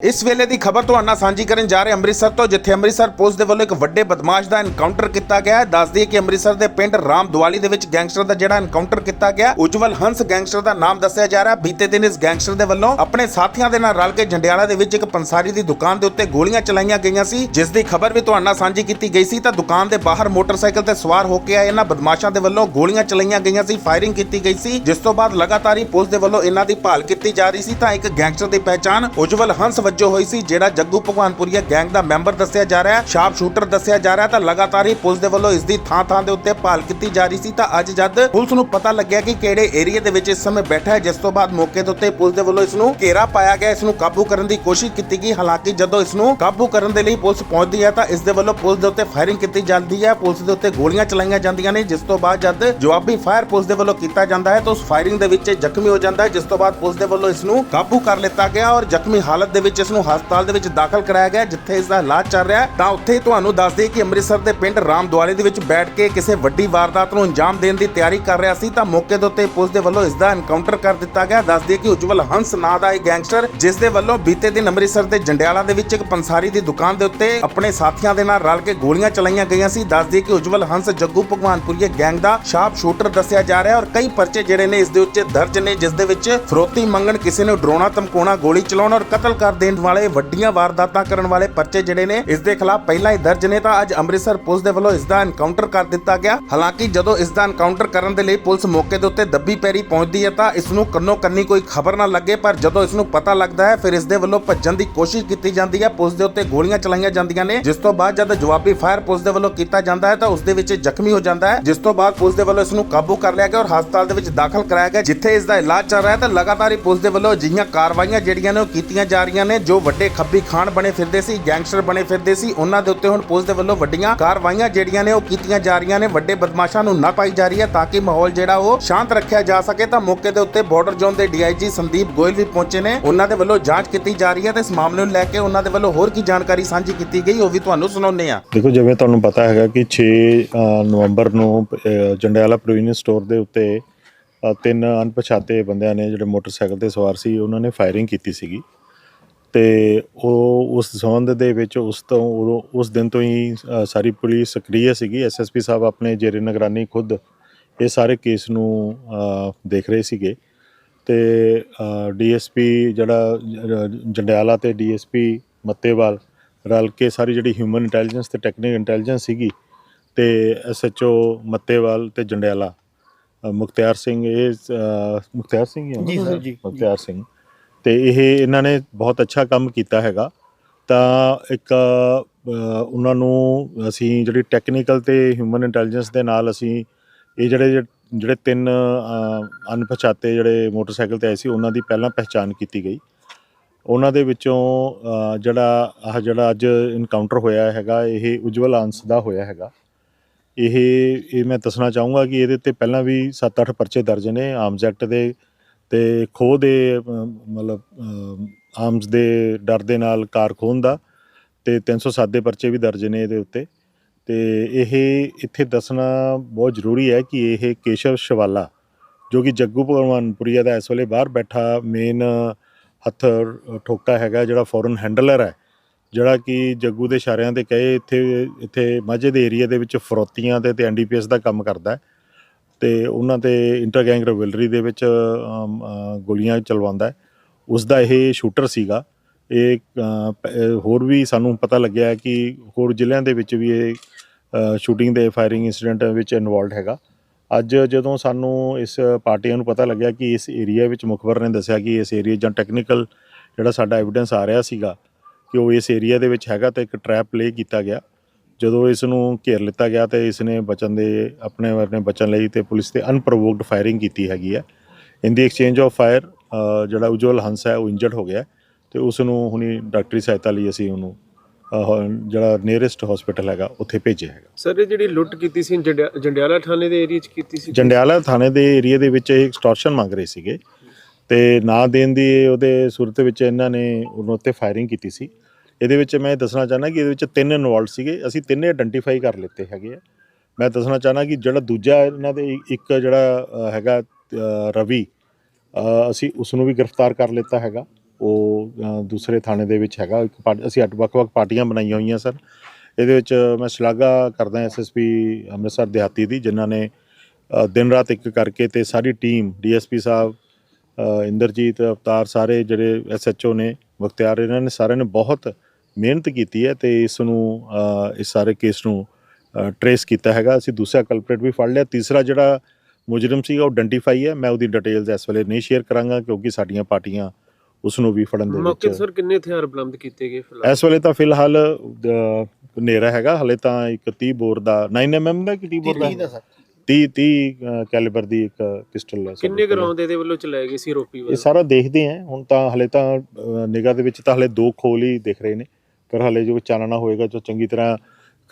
ਇਸ ਵੇਲੇ ਦੀ ਖਬਰ ਤੁਹਾਨੂੰ ਨਾਲ ਸਾਂਝੀ ਕਰਨ ਜਾ ਰਹੇ ਅੰਮ੍ਰਿਤਸਰ ਤੋਂ, ਜਿੱਥੇ ਅੰਮ੍ਰਿਤਸਰ ਪੁਲਿਸ ਦੇ ਵੱਲੋਂ ਇੱਕ ਵੱਡੇ ਬਦਮਾਸ਼ ਦਾ ਐਨਕਾਊਂਟਰ ਕੀਤਾ ਗਿਆ ਹੈ। ਦੱਸ ਦਈਏ ਕਿ ਅੰਮ੍ਰਿਤਸਰ ਦੇ ਪਿੰਡ ਰਾਮਦੁਆਲੀ ਦੇ ਵਿੱਚ ਗੈਂਗਸਟਰ ਦਾ ਜਿਹੜਾ ਐਨਕਾਊਂਟਰ ਕੀਤਾ ਗਿਆ, ਉਜਵਲ ਹੰਸ ਗੈਂਗਸਟਰ ਦਾ ਨਾਮ ਦੱਸਿਆ ਜਾ ਰਿਹਾ। ਬੀਤੇ ਦਿਨ ਇਸ ਗੈਂਗਸਟਰ ਦੇ ਵੱਲੋਂ ਆਪਣੇ ਸਾਥੀਆਂ ਦੇ ਨਾਲ ਰਲ ਕੇ ਜੰਡਿਆਲਾ ਦੇ ਵਿੱਚ ਇੱਕ ਪੰਸਾਰੀ ਦੀ ਦੁਕਾਨ ਦੇ ਉੱਤੇ ਗੋਲੀਆਂ ਚਲਾਈਆਂ ਗਈਆਂ ਸੀ, ਜਿਸ ਦੀ ਖਬਰ ਵੀ ਤੁਹਾਨੂੰ ਨਾਲ ਸਾਂਝੀ ਕੀਤੀ ਗਈ ਸੀ। ਤਾਂ ਦੁਕਾਨ ਦੇ ਬਾਹਰ ਮੋਟਰਸਾਈਕਲ ਤੇ ਸਵਾਰ ਹੋ ਕੇ ਆਏ ਇਹਨਾਂ ਬਦਮਾਸ਼ਾਂ ਦੇ ਵੱਲੋਂ ਗੋਲੀਆਂ ਚਲਾਈਆਂ ਗਈਆਂ ਸੀ ਫਾਇਰਿੰਗ ਕੀਤੀ ਗਈ ਸੀ, ਜਿਸ ਤੋਂ ਬਾਅਦ ਲਗਾਤਾਰ ਹੀ ਪੁਲਿਸ ਦੇ ਵੱਲੋਂ ਇਹਨਾਂ ਦੀ ਭਾਲ ਕੀਤੀ ਜਾ ਰਹੀ ਸੀ। ਤਾਂ ਇੱਕ ਗੈਂਗਸਟਰ ਦੀ ਪਹਿਚਾਣ ਉਜਵਲ ਹੰਸ ਵਜੋਂ ਹੋਈ ਸੀ, ਜਿਹੜਾ ਜੱਗੂ ਭਗਵਾਨਪੁਰੀਆ ਗੈਂਗ ਦਾ ਮੈਂਬਰ ਦੱਸਿਆ ਜਾ ਰਿਹਾ ਹੈ, ਸ਼ਾਰਪ ਸ਼ੂਟਰ ਦੱਸਿਆ ਜਾ ਰਿਹਾ ਤਾਂ ਲਗਾਤਾਰ ਹੀ ਪੁਲਿਸ ਦੇ ਵੱਲੋਂ ਇਸ ਦੀ ਥਾਂ ਥਾਂ ਦੇ ਉੱਤੇ ਭਾਲ ਕੀਤੀ ਜਾ ਰਹੀ ਸੀ। ਤਾਂ ਅੱਜ ਜਦ ਪੁਲਿਸ ਨੂੰ ਪਤਾ ਲੱਗਿਆ ਕਿ ਕਿਹੜੇ ਏਰੀਆ ਦੇ ਵਿੱਚ ਇਸ ਸਮੇਂ ਬੈਠਾ ਹੈ, ਜਿਸ ਤੋਂ ਬਾਅਦ ਮੌਕੇ ਦੇ ਉੱਤੇ ਪੁਲਿਸ ਦੇ ਵੱਲੋਂ ਇਸ ਨੂੰ ਘੇਰਾ ਪਾਇਆ ਗਿਆ, ਇਸ ਨੂੰ ਕਾਬੂ ਕਰਨ ਦੀ ਕੋਸ਼ਿਸ਼ ਕੀਤੀ ਗਈ। ਹਾਲਾਂਕਿ ਜਦੋਂ ਇਸ ਨੂੰ ਕਾਬੂ ਕਰਨ ਦੇ ਲਈ ਪੁਲਿਸ ਪਹੁੰਚਦੀ ਹੈ, ਤਾਂ ਇਸ ਦੇ ਵੱਲੋਂ ਪੁਲਿਸ ਦੇ ਉੱਤੇ ਫਾਇਰਿੰਗ ਕੀਤੀ ਜਾਂਦੀ ਹੈ। ਪੁਲਿਸ ਦੇ ਉੱਤੇ ਗੋਲੀਆਂ ਚਲਾਈਆਂ ਜਾਂਦੀਆਂ ਨੇ, ਜਿਸ ਤੋਂ ਬਾਅਦ ਜਦ ਜਵਾਬੀ ਫਾਇਰ ਪੁਲਿਸ ਦੇ ਵੱਲੋਂ ਕੀਤਾ ਜਾਂਦਾ ਹੈ, ਤਾਂ ਉਸ ਫਾਇਰਿੰਗ ਦੇ ਵਿੱਚ ਜ਼ਖਮੀ ਹੋ ਜਾਂਦਾ ਹੈ, ਜਿਸ ਤੋਂ ਬਾਅਦ ਪੁਲਿਸ ਦੇ ਵੱਲੋਂ ਇਸ ਨੂੰ ਕਾਬੂ ਕਰ ਲਿੱਤਾ ਗਿਆ ਔਰ ਜ਼ਖਮੀ ਹਾਲਤ ਦੇ ਵਿੱਚ ਇਸ ਨੂੰ ਹਸਪਤਾਲ ਦੇ ਵਿੱਚ ਦਾਖਲ ਕਰਾਇਆ ਗਿਆ ਜਿੱਥੇ ਇਸ ਦਾ ਇਲਾਜ ਚੱਲ ਰਿਹਾ ਹੈ। ਤਾਂ ਉੱਥੇ ਹੀ ਤੁਹਾਨੂੰ ਦੱਸ ਦਈਏ ਕਿ ਅੰਮ੍ਰਿਤਸਰ ਦੇ ਪਿੰਡ ਰਾਮਦੁਆਲੇ ਦੇ ਵਿੱਚ ਬੈਠ ਕੇ ਕਿਸੇ ਵੱਡੀ ਵਾਰਦਾਤ ਨੂੰ ਅੰਜਾਮ ਦੇਣ ਦੀ ਤਿਆਰੀ ਕਰ ਰਿਹਾ ਸੀ, ਤਾਂ ਮੌਕੇ ਦੇ ਉੱਤੇ ਪੁਲਿਸ ਦੇ ਵੱਲੋਂ ਇਸ ਦਾ ਐਨਕਾਊਂਟਰ ਕਰ ਦਿੱਤਾ ਗਿਆ। ਦੱਸ ਦਈਏ ਕਿ ਉਜਵਲ ਹੰਸ ਨਾਂ ਦਾ ਇਹ ਗੈਂਗਸਟਰ, ਜਿਸ ਦੇ ਵੱਲੋਂ ਬੀਤੇ ਦਿਨ ਅੰਮ੍ਰਿਤਸਰ ਦੇ ਜੰਡਿਆਲਾ ਦੇ ਵਿੱਚ ਇੱਕ ਪੰਸਾਰੀ ਦੀ ਦੁਕਾਨ ਦੇ ਉੱਤੇ ਆਪਣੇ ਸਾਥੀਆਂ ਦੇ ਨਾਲ ਰਲ ਕੇ ਗੋਲੀਆਂ ਚਲਾਈਆਂ ਗਈਆਂ ਸੀ। ਦੱਸ ਦਈਏ ਕਿ ਉਜਵਲ ਹੰਸ ਜੱਗੂ ਭਗਵਾਨਪੁਰੀਏ ਗੈਂਗ ਦਾ ਸ਼ਾਰਪ ਸ਼ੂਟਰ ਦੱਸਿਆ ਜਾ ਰਿਹਾ ਔਰ ਕਈ ਪਰਚੇ ਜਿਹੜੇ ਨੇ ਇਸ ਦੇ ਉੱਤੇ ਦਰਜ ਨੇ, ਜਿਸ ਦੇ ਵਿੱਚ ਫਰੋਤੀ ਮੰਗਣ, ਕਿਸੇ ਨੂੰ ਡਰਾਉਣਾ, ਧਮਕਾਉਣਾ, ਗੋਲੀ ਚਲਾਉਣਾ ਔਰ ਕਤਲ ਕਰ ਦੇਣ ਵਾਲੇ ਵੱਡੀਆਂ ਵਾਰਦਾਤਾਂ ਕਰਨ ਵਾਲੇ ਪਰਚੇ ਜਿਹੜੇ ਨੇ, ਇਸ ਦੇ ਖਿਲਾਫ ਪਹਿਲਾਂ ਹੀ ਦਰਜ ਨੇ ਤਾਂ ਅੱਜ ਅੰਮ੍ਰਿਤਸਰ ਪੁਲਿਸ ਦੇ ਵੱਲੋਂ ਇਸ ਦਾ ਐਨਕਾਊਂਟਰ ਕਰ ਦਿੱਤਾ ਗਿਆ। ਹਾਲਾਂਕਿ ਜਦੋਂ ਇਸ ਦਾ ਐਨਕਾਊਂਟਰ ਕਰਨ ਦੇ ਲਈ ਪੁਲਿਸ ਮੌਕੇ ਦੇ ਉੱਤੇ ਦੱਬੀ ਪੈਰੀ ਪਹੁੰਚਦੀ ਹੈ ਤਾਂ ਇਸ ਨੂੰ ਕੰਨੋ ਕੰਨੀ ਕੋਈ ਖਬਰ ਨਾ ਲੱਗੇ, ਪਰ ਜਦੋਂ ਇਸ ਨੂੰ ਪਤਾ ਲੱਗਦਾ ਹੈ, ਫਿਰ ਇਸ ਦੇ ਵੱਲੋਂ ਭੱਜਣ ਦੀ ਕੋਸ਼ਿਸ਼ ਕੀਤੀ ਜਾਂਦੀ ਹੈ। ਪੁਲਿਸ ਦੇ ਉੱਤੇ ਗੋਲੀਆਂ ਚਲਾਈਆਂ ਜਾਂਦੀਆਂ ਨੇ, ਜਿਸ ਤੋਂ ਬਾਅਦ ਜਦ ਜਵਾਬੀ ਫਾਇਰ ਪੁਲਿਸ ਦੇ ਵੱਲੋਂ ਕੀਤਾ ਜਾਂਦਾ ਹੈ, ਤਾਂ ਉਸ ਦੇ ਵਿੱਚ ਜ਼ਖਮੀ ਹੋ ਜਾਂਦਾ ਹੈ, ਜਿਸ ਤੋਂ ਬਾਅਦ ਪੁਲਿਸ ਦੇ ਵੱਲੋਂ ਇਸ ਨੂੰ ਕਾਬੂ ਕਰ ਲਿਆ ਗਿਆ ਔਰ ਹਸਪਤਾਲ ਦੇ ਵਿੱਚ ਦਾਖਲ ਕਰਾਇਆ ਗਿਆ, ਜਿੱਥੇ ਇਸ ਦਾ ਇਲਾਜ ਚੱਲ ਰਿਹਾ ਹੈ। ਤਾਂ ਲਗਾਤਾਰ ਹੀ ਪੁਲਿਸ ਦੇ ਵੱਲੋਂ ਅਜਿਹੀਆਂ ਕਾਰਵਾਈਆਂ ਜਿਹੜੀਆਂ ਨੇ, ਉਹ ਕੀਤੀਆਂ ਜਾ ਰਹੀਆਂ ਨੇ ਜੋ ਵੱਡੇ ਖੱਬੀ ਖਾਨ ਬਣੇ ਫਿਰਦੇ ਸੀ ਗੈਂਗਸਟਰ ਬਣੇ ਫਿਰਦੇ ਸੀ ਉਹਨਾਂ ਦੇ ਉੱਤੇ ਹੁਣ ਪੁਲਿਸ ਦੇ ਵੱਲੋਂ ਵੱਡੀਆਂ ਕਾਰਵਾਈਆਂ ਜਿਹੜੀਆਂ ਨੇ ਉਹ ਕੀਤੀਆਂ ਜਾ ਰਹੀਆਂ ਨੇ। ਵੱਡੇ ਬਦਮਾਸ਼ਾਂ ਨੂੰ ਨਾ ਪਾਈ ਜਾ ਰਹੀ ਹੈ ਤਾਂ ਕਿ ਮਾਹੌਲ ਜਿਹੜਾ ਉਹ ਸ਼ਾਂਤ ਰੱਖਿਆ ਜਾ ਸਕੇ। ਤਾਂ ਮੌਕੇ ਦੇ ਉੱਤੇ ਬਾਰਡਰ ਜ਼ੋਨ ਦੇ ਡੀਆਈਜੀ ਸੰਦੀਪ ਗੋਇਲ ਵੀ ਪਹੁੰਚੇ ਨੇ। ਉਹਨਾਂ ਦੇ ਵੱਲੋਂ ਜਾਂਚ ਕੀਤੀ ਜਾ ਰਹੀ ਹੈ ਤੇ ਇਸ ਮਾਮਲੇ ਨੂੰ ਲੈ ਕੇ ਉਹਨਾਂ ਦੇ ਵੱਲੋਂ ਹੋਰ ਕੀ ਜਾਣਕਾਰੀ ਸਾਂਝੀ ਕੀਤੀ ਗਈ ਉਹ ਵੀ ਤੁਹਾਨੂੰ ਸੁਣਾਉਂਦੇ ਆ ਦੇਖੋ ਜਿਵੇਂ ਤੁਹਾਨੂੰ ਪਤਾ ਹੈਗਾ ਕਿ 6 ਨਵੰਬਰ ਨੂੰ ਅ, ਜੰਡਿਆਲਾ ਪ੍ਰੋਵੀਨੀਅਸ ਸਟੋਰ ਦੇ ਉੱਤੇ ਤਿੰਨ ਅਣਪਛਾਤੇ ਬੰਦਿਆਂ ਨੇ ਜਿਹੜੇ ਮੋਟਰਸਾਈਕਲ ਤੇ ਸਵਾਰ ਸੀ ਉਹਨਾਂ ਨੇ ਫਾਇਰਿੰਗ ਕੀਤੀ ਸੀਗੀ। ਤੇ ਉਹ ਉਸ ਸੰਬੰਧ ਦੇ ਵਿੱਚ ਉਸ ਤੋਂ ਉਸ ਦਿਨ ਤੋਂ ਹੀ ਸਾਰੀ ਪੁਲਿਸ ਸਕਰੀਏ ਸੀਗੀ ਐਸਐਸਪੀ ਸਾਹਿਬ ਆਪਣੇ ਜੇਰੇ ਨਿਗਰਾਨੀ ਖੁਦ ਇਹ ਸਾਰੇ ਕੇਸ ਨੂੰ ਦੇਖ ਰਹੇ ਸੀਗੇ ਤੇ ਡੀਐਸਪੀ ਜਿਹੜਾ ਜੰਡਿਆਲਾ ਤੇ ਡੀਐਸਪੀ ਮੱਤੇਵਾਲ ਰਲ ਕੇ ਸਾਰੀ ਜਿਹੜੀ ਹਿਊਮਨ ਇੰਟੈਲੀਜੈਂਸ ਤੇ ਟੈਕਨੀਕਲ ਇੰਟੈਲੀਜੈਂਸ ਸੀਗੀ ਤੇ ਐਸਐਚਓ ਮੱਤੇਵਾਲ ਤੇ ਜੰਡਿਆਲਾ ਮੁਖਤਿਆਰ ਸਿੰਘ ਇਹ ਮੁਖਤਿਆਰ ਸਿੰਘ ਹੀ ਆ ਨਾ? ਜੀ ਸਰ, ਜੀ। ਮੁਖਤਿਆਰ ਸਿੰਘ ਤੇ ਇਹ ਇਹਨਾਂ ਨੇ ਬਹੁਤ ਅੱਛਾ ਕੰਮ ਕੀਤਾ ਹੈਗਾ। ਤਾਂ ਇੱਕ ਉਹਨਾਂ ਨੂੰ ਅਸੀਂ ਜਿਹੜੀ ਟੈਕਨੀਕਲ ਤੇ ਹਿਊਮਨ ਇੰਟੈਲੀਜੈਂਸ ਦੇ ਨਾਲ ਅਸੀਂ ਇਹ ਜਿਹੜੇ ਜਿਹੜੇ ਤਿੰਨ ਅਣਪਛਾਤੇ ਜਿਹੜੇ ਮੋਟਰਸਾਈਕਲ ਤੇ ਆਏ ਸੀ, ਉਹਨਾਂ ਦੀ ਪਹਿਲਾਂ ਪਹਿਚਾਣ ਕੀਤੀ ਗਈ। ਉਹਨਾਂ ਦੇ ਵਿੱਚੋਂ ਜਿਹੜਾ, ਆਹ ਜਿਹੜਾ ਅੱਜ ਇਨਕਾਊਂਟਰ ਹੋਇਆ ਹੈਗਾ, ਇਹ ਉਜਵਲ ਅੰਸ ਦਾ ਹੋਇਆ ਹੈਗਾ। ਇਹ ਇਹ ਮੈਂ ਦੱਸਣਾ ਚਾਹੂੰਗਾ ਕਿ ਇਹਦੇ ਤੇ ਪਹਿਲਾਂ ਵੀ 7-8 ਪਰਚੇ ਦਰਜ ਨੇ ਆਰਮਸ ਐਕਟ ਦੇ ਤੇ ਖੋਹ ਦੇ ਮਤਲਬ ਆਰਮਸ ਦੇ ਡਰ ਦੇ ਨਾਲ ਕਾਰ ਖੋਹਣ ਦਾ ਤੇ 307 ਦੇ ਪਰਚੇ ਵੀ ਦਰਜ ਨੇ ਇਹਦੇ ਉੱਤੇ। ਤੇ ਇਹ ਇੱਥੇ ਦੱਸਣਾ ਬਹੁਤ ਜ਼ਰੂਰੀ ਹੈ ਕਿ ਇਹ ਕੇਸ਼ਵ ਸ਼ਵਾਲਾ, ਜੋ ਕਿ ਜੱਗੂ ਭਗਵਾਨਪੁਰੀਆ ਦਾ ਇਸ ਵੇਲੇ ਬਾਹਰ ਬੈਠਾ ਮੇਨ ਹੱਥ ਠੋਕਾ ਹੈਗਾ, ਜਿਹੜਾ ਫੋਰਨ ਹੈਂਡਲਰ ਹੈ, ਜਿਹੜਾ ਕਿ ਜੱਗੂ ਦੇ ਇਸ਼ਾਰਿਆਂ ਤੇ ਕਹੇ ਇੱਥੇ ਇੱਥੇ ਮਾਝੇ ਦੇ ਏਰੀਆ ਦੇ ਵਿੱਚ ਫਰੋਤੀਆਂ ਤੇ ਤੇ ਐਨਡੀਪੀਐਸ ਦਾ ਕੰਮ ਕਰਦਾ ਹੈ। ਤੇ ਉਹਨਾਂ ਤੇ ਇੰਟਰ ਗੈਂਗ ਰਵੈਲਰੀ ਦੇ ਵਿੱਚ ਗੋਲੀਆਂ ਚਲਵਾਉਂਦਾ ਹੈ। ਉਸ ਦਾ ਇਹ ਸ਼ੂਟਰ ਸੀਗਾ। ਇਹ ਹੋਰ ਵੀ ਸਾਨੂੰ ਪਤਾ ਲੱਗਿਆ ਕਿ ਹੋਰ ਜ਼ਿਲ੍ਹਿਆਂ ਦੇ ਵਿੱਚ ਵੀ ਇਹ ਸ਼ੂਟਿੰਗ ਦੇ ਫਾਇਰਿੰਗ ਇਨਸੀਡੈਂਟ ਵਿੱਚ ਇਨਵੋਲਡ ਹੈਗਾ। ਅੱਜ ਜਦੋਂ ਸਾਨੂੰ ਇਸ ਪਾਰਟੀਆਂ ਨੂੰ ਪਤਾ ਲੱਗਿਆ ਕਿ ਇਸ ਏਰੀਆ ਵਿੱਚ ਮੁਖਬਰ ਨੇ ਦੱਸਿਆ ਕਿ ਇਸ ਏਰੀਆ ਜਾਂ ਟੈਕਨੀਕਲ ਜਿਹੜਾ ਸਾਡਾ ਐਵੀਡੈਂਸ ਆ ਰਿਹਾ ਸੀਗਾ ਕਿ ਉਹ ਇਸ ਏਰੀਆ ਦੇ ਵਿੱਚ ਹੈਗਾ ਤਾਂ ਇੱਕ ਟਰੈਪ ਪਲੇ ਕੀਤਾ ਗਿਆ। ਜਦੋਂ ਇਸ ਨੂੰ ਘੇਰ ਲਿੱਤਾ ਗਿਆ ਤੇ ਇਸ ਨੇ ਬਚਣ ਦੇ ਆਪਣੇ ਵਰਨੇ ਬਚਣ ਲਈ ਤੇ ਪੁਲਿਸ ਤੇ ਅਨਪ੍ਰੋਵੋਕਡ ਫਾਇਰਿੰਗ ਕੀਤੀ ਹੈਗੀ ਹੈ। In the exchange of fire ਜਿਹੜਾ ਉਜਵਲ ਹੰਸ ਹੈ ਉਹ ਇੰਜਰਡ ਹੋ ਗਿਆ ਤੇ ਉਸ ਨੂੰ ਹੁਣੀ ਡਾਕਟਰੀ ਸਹਾਇਤਾ ਲਈ ਅਸੀਂ ਉਹਨੂੰ ਜਿਹੜਾ ਨੀਅਰੈਸਟ ਹਸਪੀਟਲ ਹੈਗਾ ਉੱਥੇ ਭੇਜਿਆ ਹੈਗਾ। ਸਰ ਇਹ ਜਿਹੜੀ ਲੁੱਟ ਕੀਤੀ ਸੀ ਜੰਡਿਆ- ਜੰਡਿਆਲਾ ਥਾਣੇ ਦੇ ਏਰੀਆ 'ਚ ਕੀਤੀ ਸੀ? ਜੰਡਿਆਲਾ ਥਾਣੇ ਦੇ ਏਰੀਆ ਦੇ ਵਿੱਚ ਇਹ ਐਕਸਟੋਰਸ਼ਨ ਮੰਗ ਰਹੇ ਸੀਗੇ ਤੇ ਨਾ ਦੇਣ ਦੀ ਉਹਦੇ ਸੂਰਤ ਵਿੱਚ ਇਹਨਾਂ ਨੇ ਉਹਨਾਂ ਉੱਤੇ ਫਾਇਰਿੰਗ ਕੀਤੀ ਸੀ। ਇਹਦੇ ਵਿੱਚ ਮੈਂ ਦੱਸਣਾ ਚਾਹਨਾ ਕਿ ਇਹਦੇ ਵਿੱਚ ਤਿੰਨ ਇਨਵੋਲਡ ਸੀਗੇ, ਅਸੀਂ ਤਿੰਨੇ ਆਇਡੈਂਟੀਫਾਈ ਕਰ ਲਿੱਤੇ ਹੈਗੇ ਆ। ਮੈਂ ਦੱਸਣਾ ਚਾਹਨਾ ਕਿ ਜਿਹੜਾ ਦੂਜਾ ਇਹਨਾਂ ਦੇ ਇੱਕ ਜਿਹੜਾ ਹੈਗਾ ਰਵੀ ਅਸੀਂ ਉਸ ਨੂੰ ਵੀ ਗ੍ਰਿਫਤਾਰ ਕਰ ਲਿੱਤਾ ਹੈਗਾ। ਉਹ ਦੂਸਰੇ ਥਾਣੇ ਦੇ ਵਿੱਚ ਹੈਗਾ, ਇੱਕ ਪਾਰਟ- ਅਸੀਂ ਅੱਡ, ਵੱਖ-ਵੱਖ ਪਾਰਟੀਆਂ ਬਣਾਈਆਂ ਹੋਈਆਂ ਸਰ ਇਹਦੇ ਵਿੱਚ ਮੈਂ ਸ਼ਲਾਘਾ ਕਰਦਾ ਐਸਐਸਪੀ ਅੰਮ੍ਰਿਤਸਰ ਦਿਹਾਤੀ ਦੀ, ਜਿਨ੍ਹਾਂ ਨੇ ਦਿਨ ਰਾਤ ਇੱਕ ਕਰਕੇ ਤੇ ਸਾਰੀ ਟੀਮ ਡੀਐਸਪੀ ਸਾਹਿਬ ਇੰਦਰਜੀਤ ਅਵਤਾਰ ਸਾਰੇ ਜਿਹੜੇ ਐਸਐਚਓ ਨੇ, ਮੁਖਤਿਆਰ, ਇਹਨਾਂ ਨੇ ਸਾਰਿਆਂ ਨੇ ਬਹੁਤ ਮਿਹਨਤ ਕੀਤੀ ਹੈ ਤੇ ਇਸ ਨੂੰ ਇਸ ਸਾਰੇ ਕੇਸ ਨੂੰ ਟਰੇਸ ਕੀਤਾ ਹੈਗਾ। ਅਸੀਂ ਦੂਸਰਾ ਕਲਪਰੇਟ ਵੀ ਫੜ ਲਿਆ। ਤੀਸਰਾ ਜਿਹੜਾ ਮੁਜਰਮ ਸੀਗਾ ਉਹ ਆਇਡੈਂਟੀਫਾਈ ਹੈ। ਮੈਂ ਉਹਦੀ ਡਿਟੇਲਸ ਇਸ ਵੇਲੇ ਨਹੀਂ ਸ਼ੇਅਰ ਕਰਾਂਗਾ ਕਿਉਂਕਿ ਸਾਡੀਆਂ ਪਾਰਟੀਆਂ ਉਸ ਨੂੰ ਵੀ ਫੜਨ ਦੇ ਮੌਕੇ ਵਿੱਚ ਸਰ ਕਿੰਨੇ ਹਥਿਆਰ ਬਰਾਮਦ ਕੀਤੇ ਗਏ ਫਿਲਹਾਲ? ਇਸ ਵੇਲੇ ਤਾਂ ਫਿਲਹਾਲ ਅ, ਹਨੇਰਾ ਹੈਗਾ। ਹਲੇ ਤਾਂ ਇੱਕ 30 ਬੋਰ ਦਾ 9mm ਦਾ ਕਿ 30 ਬੋਰ ਦਾ? 30 30 ਕੈਲੀਬਰ ਦੀ ਇੱਕ ਪਿਸਟਲ ਹੈ ਕਿੰਨੇ। ਗਰਾਉਂਡ ਇਹਦੇ ਵੱਲੋਂ ਚਲਾਏ ਗਏ ਸੀ ਇਹ ਵੱਲੋਂ? ਸਾਰਾ ਦੇਖਦੇ ਆਂ ਹੁਣ ਤਾਂ ਹਲੇ ਤਾਂ ਨਿਗਾਹ ਦੇ ਵਿੱਚ ਤਾਂ ਹਲੇ ਦੋ ਖੋਲ ਹੀ ਦਿਖ ਰਹੇ ਨੇ। ਪਰ ਹਲੇ ਜੋ ਚਾਨਣਾ ਹੋਏਗਾ ਜੋ ਚੰਗੀ ਤਰ੍ਹਾਂ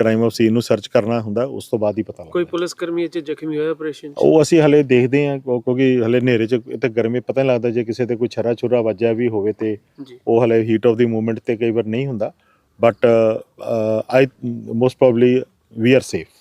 ਕ੍ਰਾਈਮ ਆਫ ਸੀਨ ਨੂੰ ਸਰਚ ਕਰਨਾ ਹੁੰਦਾ ਉਸ ਤੋਂ ਬਾਅਦ ਹੀ ਪਤਾ ਕੋਈ ਲੱਗਦਾ। ਪੁਲਿਸ ਕਰਮੀ 'ਚ ਜ਼ਖਮੀ ਹੋਇਆ ਆਪਰੇਸ਼ਨ ਉਹ ਅਸੀਂ ਹਲੇ ਦੇਖਦੇ ਕਿਉਂ- ਕਿਉਂਕਿ ਹਲੇ ਹਨੇਰੇ 'ਚ ਤੇ ਗਰਮੀ ਪਤਾ ਨਹੀਂ ਲੱਗਦਾ ਜੇ ਕਿਸੇ ਤੇ ਕੋਈ ਛਰਾ ਛੁਰਾ ਵੱਜਿਆ ਵੀ ਹੋਵੇ ਤੇ ਜੀ। ਉਹ ਹਲੇ ਹੀਟ ਆਫ ਦੀ ਮੂਵਮੈਂਟ ਤੇ ਕਈ ਵਾਰ ਨਹੀਂ ਹੁੰਦਾ but I most probably we are safe